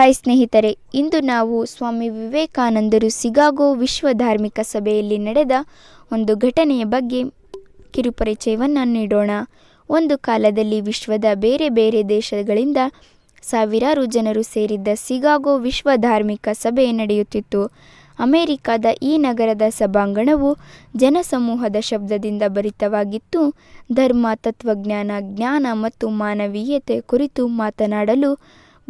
Hi ಸ್ನೇಹಿತರೆ, ಇಂದು ನಾವು ಸ್ವಾಮಿ ವಿವೇಕಾನಂದರು ಸಿಗಾಗೋ ವಿಶ್ವ ಧಾರ್ಮಿಕ ಸಭೆಯಲ್ಲಿ ನಡೆದ ಒಂದು ಘಟನೆಯ ಬಗ್ಗೆ ಕಿರುಪರಿಚಯವನ್ನು ನೀಡೋಣ. ಒಂದು ಕಾಲದಲ್ಲಿ ವಿಶ್ವದ ಬೇರೆ ಬೇರೆ ದೇಶಗಳಿಂದ ಸಾವಿರಾರು ಜನರು ಸೇರಿದ್ದ ಸಿಗಾಗೋ ವಿಶ್ವ ಧಾರ್ಮಿಕ ಸಭೆ ನಡೆಯುತ್ತಿತ್ತು. ಅಮೆರಿಕದ ಈ ನಗರದ ಸಭಾಂಗಣವು ಜನಸಮೂಹದ ಶಬ್ದದಿಂದ ಭರಿತವಾಗಿತ್ತು. ಧರ್ಮ, ತತ್ವಜ್ಞಾನ, ಜ್ಞಾನ ಮತ್ತು ಮಾನವೀಯತೆ ಕುರಿತು ಮಾತನಾಡಲು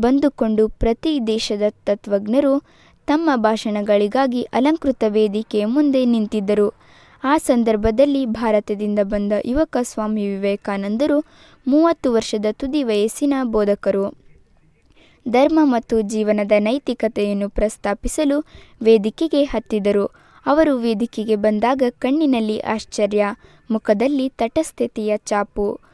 ಬಂದುಕೊಂಡು ಪ್ರತಿ ದೇಶದ ತತ್ವಜ್ಞರು ತಮ್ಮ ಭಾಷಣಗಳಿಗಾಗಿ ಅಲಂಕೃತ ವೇದಿಕೆಯ ಮುಂದೆ ನಿಂತಿದ್ದರು. ಆ ಸಂದರ್ಭದಲ್ಲಿ ಭಾರತದಿಂದ ಬಂದ ಯುವಕ ಸ್ವಾಮಿ ವಿವೇಕಾನಂದರು ಮೂವತ್ತು ವರ್ಷದ ತುದಿ ವಯಸ್ಸಿನ ಬೋಧಕರು. ಧರ್ಮ ಮತ್ತು ಜೀವನದ ನೈತಿಕತೆಯನ್ನು ಪ್ರಸ್ತಾಪಿಸಲು ವೇದಿಕೆಗೆ ಹತ್ತಿದರು ಅವರು ವೇದಿಕೆಗೆ ಬಂದಾಗ ಕಣ್ಣಿನಲ್ಲಿ ಆಶ್ಚರ್ಯ, ಮುಖದಲ್ಲಿ ತಟಸ್ಥತೆಯ ಚಾಪು.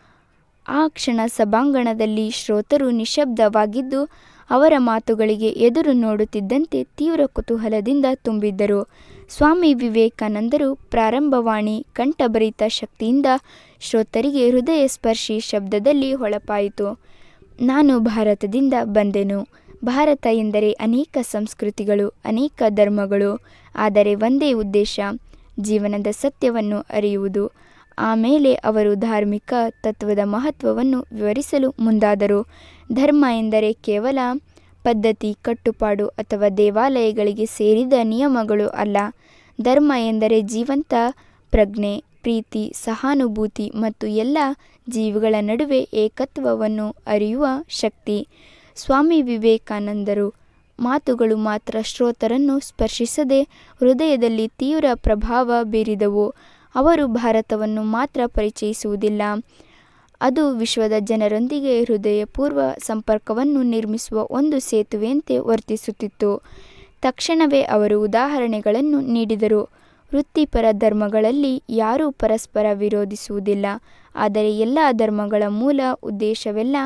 ಆ ಕ್ಷಣ ಸಭಾಂಗಣದಲ್ಲಿ ಶ್ರೋತರು ನಿಶ್ಶಬ್ದವಾಗಿದ್ದು ಅವರ ಮಾತುಗಳಿಗೆ ಎದುರು ನೋಡುತ್ತಿದ್ದಂತೆ ತೀವ್ರ ಕುತೂಹಲದಿಂದ ತುಂಬಿದ್ದರು. ಸ್ವಾಮಿ ವಿವೇಕಾನಂದರು ಪ್ರಾರಂಭವಾಣಿ ಕಂಠಭರಿತ ಶಕ್ತಿಯಿಂದ ಶ್ರೋತರಿಗೆ ಹೃದಯ ಸ್ಪರ್ಶಿ ಶಬ್ದದಲ್ಲಿ ಹೊಳಪಾಯಿತು. ನಾನು ಭಾರತದಿಂದ ಬಂದೆನು. ಭಾರತ ಎಂದರೆ ಅನೇಕ ಸಂಸ್ಕೃತಿಗಳು, ಅನೇಕ ಧರ್ಮಗಳು. ಆದರೆ ಒಂದೇ ಉದ್ದೇಶ, ಜೀವನದ ಸತ್ಯವನ್ನು ಅರಿಯುವುದು. ಆಮೇಲೆ ಅವರು ಧಾರ್ಮಿಕ ತತ್ವದ ಮಹತ್ವವನ್ನು ವಿವರಿಸಲು ಮುಂದಾದರು. ಧರ್ಮ ಎಂದರೆ ಕೇವಲ ಪದ್ಧತಿ, ಕಟ್ಟುಪಾಡು ಅಥವಾ ದೇವಾಲಯಗಳಿಗೆ ಸೇರಿದ ನಿಯಮಗಳು ಅಲ್ಲ. ಧರ್ಮ ಎಂದರೆ ಜೀವಂತ ಪ್ರಜ್ಞೆ, ಪ್ರೀತಿ, ಸಹಾನುಭೂತಿ ಮತ್ತು ಎಲ್ಲ ಜೀವಿಗಳ ನಡುವೆ ಏಕತ್ವವನ್ನು ಅರಿಯುವ ಶಕ್ತಿ. ಸ್ವಾಮಿ ವಿವೇಕಾನಂದರು, ಮಾತುಗಳು ಮಾತ್ರ ಶ್ರೋತರನ್ನು ಸ್ಪರ್ಶಿಸದೆ ಹೃದಯದಲ್ಲಿ ತೀವ್ರ ಪ್ರಭಾವ ಬೀರಿದವು. ಅವರು ಭಾರತವನ್ನು ಮಾತ್ರ ಪರಿಚಯಿಸುವುದಿಲ್ಲ. ಅದು ವಿಶ್ವದ ಜನರೊಂದಿಗೆ ಹೃದಯಪೂರ್ವ ಸಂಪರ್ಕವನ್ನು ನಿರ್ಮಿಸುವ ಒಂದು ಸೇತುವೆಯಂತೆ ವರ್ತಿಸುತ್ತಿತ್ತು. ತಕ್ಷಣವೇ ಅವರು ಉದಾಹರಣೆಗಳನ್ನು ನೀಡಿದರು. ವೃತ್ತಿಪರ ಧರ್ಮಗಳಲ್ಲಿ ಯಾರೂ ಪರಸ್ಪರ ವಿರೋಧಿಸುವುದಿಲ್ಲ. ಆದರೆ ಎಲ್ಲ ಧರ್ಮಗಳ ಮೂಲ ಉದ್ದೇಶವೆಲ್ಲ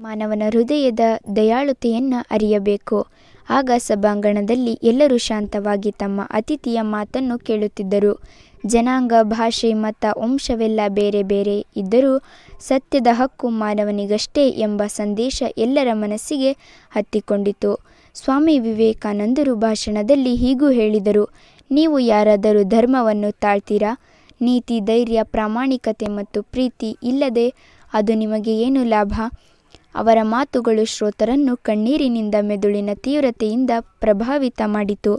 ಮಾನವನ ಹೃದಯದ ದಯಾಳುತೆಯನ್ನು ಅರಿಯಬೇಕು. ಆಗ ಸಭಾಂಗಣದಲ್ಲಿ ಎಲ್ಲರೂ ಶಾಂತವಾಗಿ ತಮ್ಮ ಅತಿಥಿಯ ಮಾತನ್ನು ಕೇಳುತ್ತಿದ್ದರು. ಜನಾಂಗ, ಭಾಷೆ ಮತ ವಂಶವೆಲ್ಲ ಬೇರೆ ಬೇರೆ ಇದ್ದರೂ ಸತ್ಯದ ಹಕ್ಕು ಮಾನವನಿಗಷ್ಟೇ ಎಂಬ ಸಂದೇಶ ಎಲ್ಲರ ಮನಸ್ಸಿಗೆ ಹತ್ತಿಕೊಂಡಿತು. ಸ್ವಾಮಿ ವಿವೇಕಾನಂದರು ಭಾಷಣದಲ್ಲಿ ಹೀಗೂ ಹೇಳಿದರು, ನೀವು ಯಾರಾದರೂ ಧರ್ಮವನ್ನು ತಾಳ್ತೀರಾ? ನೀತಿ, ಧೈರ್ಯ, ಪ್ರಾಮಾಣಿಕತೆ ಮತ್ತು ಪ್ರೀತಿ ಇಲ್ಲದೆ ಅದು ನಿಮಗೆ ಏನು ಲಾಭ? ಅವರ ಮಾತುಗಳು ಶ್ರೋತರನ್ನು ಕಣ್ಣೀರಿನಿಂದ ಮೆದುಳಿನ ತೀವ್ರತೆಯಿಂದ ಪ್ರಭಾವಿತ ಮಾಡಿತು.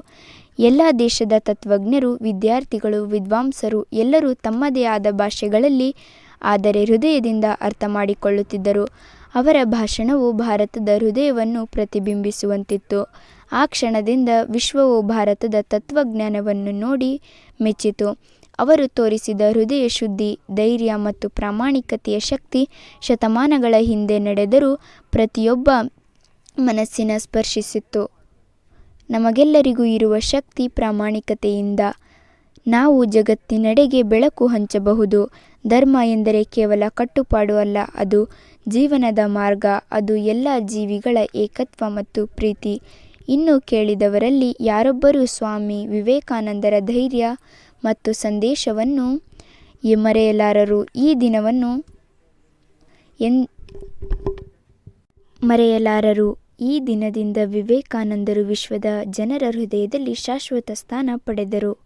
ಎಲ್ಲ ದೇಶದ ತತ್ವಜ್ಞರು, ವಿದ್ಯಾರ್ಥಿಗಳು, ವಿದ್ವಾಂಸರು ಎಲ್ಲರೂ ತಮ್ಮದೇ ಆದ ಭಾಷೆಗಳಲ್ಲಿ ಆದರೆ ಹೃದಯದಿಂದ ಅರ್ಥ ಮಾಡಿಕೊಳ್ಳುತ್ತಿದ್ದರು ಅವರ ಭಾಷಣವು ಭಾರತದ ಹೃದಯವನ್ನು ಪ್ರತಿಬಿಂಬಿಸುವಂತಿತ್ತು. ಆ ಕ್ಷಣದಿಂದ ವಿಶ್ವವು ಭಾರತದ ತತ್ವಜ್ಞಾನವನ್ನು ನೋಡಿ ಮೆಚ್ಚಿತು. ಅವರು ತೋರಿಸಿದ ಹೃದಯ ಶುದ್ಧಿ, ಧೈರ್ಯ ಮತ್ತು ಪ್ರಾಮಾಣಿಕತೆಯ ಶಕ್ತಿ ಶತಮಾನಗಳ ಹಿಂದೆ ನಡೆದರೂ ಪ್ರತಿಯೊಬ್ಬ ಮನಸ್ಸಿನ ಸ್ಪರ್ಶಿಸಿತ್ತು. ನಮಗೆಲ್ಲರಿಗೂ ಇರುವ ಶಕ್ತಿ ಪ್ರಾಮಾಣಿಕತೆಯಿಂದ ನಾವು ಜಗತ್ತಿನೆಡೆಗೆ ಬೆಳಕು ಹಂಚಬಹುದು. ಧರ್ಮ ಎಂದರೆ ಕೇವಲ ಕಟ್ಟುಪಾಡು ಅಲ್ಲ, ಅದು ಜೀವನದ ಮಾರ್ಗ, ಅದು ಎಲ್ಲ ಜೀವಿಗಳ ಏಕತ್ವ ಮತ್ತು ಪ್ರೀತಿ. ಇನ್ನು ಕೇಳಿದವರಲ್ಲಿ ಯಾರೊಬ್ಬರೂ ಸ್ವಾಮಿ ವಿವೇಕಾನಂದರ ಧೈರ್ಯ ಮತ್ತು ಸಂದೇಶವನ್ನು ಮರೆಯಲಾರರು. ಈ ದಿನವನ್ನು ಎನ್ ಮರೆಯಲಾರರು. ಈ ದಿನದಿಂದ ವಿವೇಕಾನಂದರು ವಿಶ್ವದ ಜನರ ಹೃದಯದಲ್ಲಿ ಶಾಶ್ವತ ಸ್ಥಾನ ಪಡೆದರು.